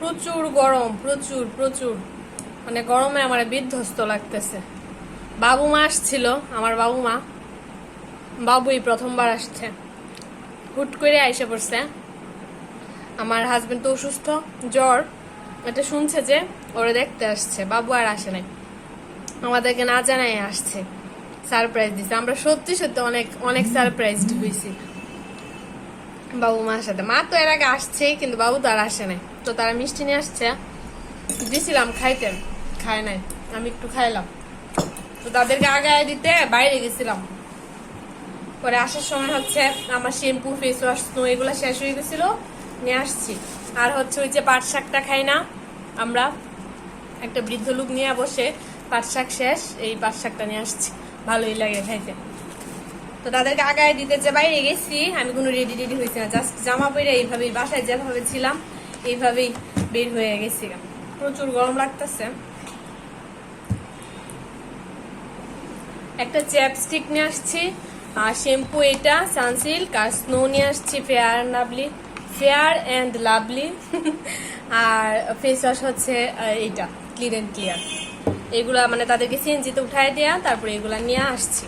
প্রচুর গরম, প্রচুর প্রচুর। মানে গরমে আমার বিধ্বস্ত লাগতেছে। বাবু মা আসছিল, আমার বাবু মা। বাবুই প্রথমবার আসছে। হুট করে আইসে পড়ছে। আমার হাজবেন্ড তো অসুস্থ, জ্বর। এটা শুনছে যে ওরা দেখতে আসছে। বাবু আর আসে নাই। আমাদেরকে না জানাই আসছে। সারপ্রাইজ দিছে। আমরা সত্যি সত্যি অনেক অনেক সারপ্রাইজড হয়েছি বাবু মার সাথে। মা তো এর আগে আসছে কিন্তু বাবু তো আর আসে নাই। তো তারা মিষ্টি নিয়ে আসছে। দিছিলাম, খাইতে। খায় নাই। আমি একটু খাইলাম। তো তাদেরকে আগায় দিতে বাইরে গেছিলাম। পরে আসার সময় হচ্ছে আমার শ্যাম্পু ফেস ওয়াশ স্নো এগুলো শেষ হয়ে গেছিল। নিয়ে আসছি। আর হচ্ছে ওই যে পাট শাকটা খাই না আমরা, একটা বৃদ্ধ লোক নিয়ে বসে পাট শাক শেষ, এই পাট শাকটা নিয়ে আসছি। ভালোই লাগে খাইতে। তো তাদেরকে আগায় দিতে যে বাইরে গেছি, আমি কোনো রেডি রেডি হয়েছি না জাস্ট জামা পরে এইভাবেই বাসায় যেভাবে ছিলাম, এইভাবেই বের হয়ে গেছি। প্রচুর গরম লাগতেছে। একটা চ্যাপস্টিক নিয়ে আসছি, আর শ্যাম্পু এটা সানসিল্ক আর স্নো নিয়ে আসছি Fair Lovely Fair and Lovely R face wash হচ্ছে এইটা ক্লিন অ্যান্ড ক্লিয়ার এগুলা মানে তাদেরকে সিএনজিতে উঠায় দেয়া, তারপরে এগুলা নিয়ে আসছি।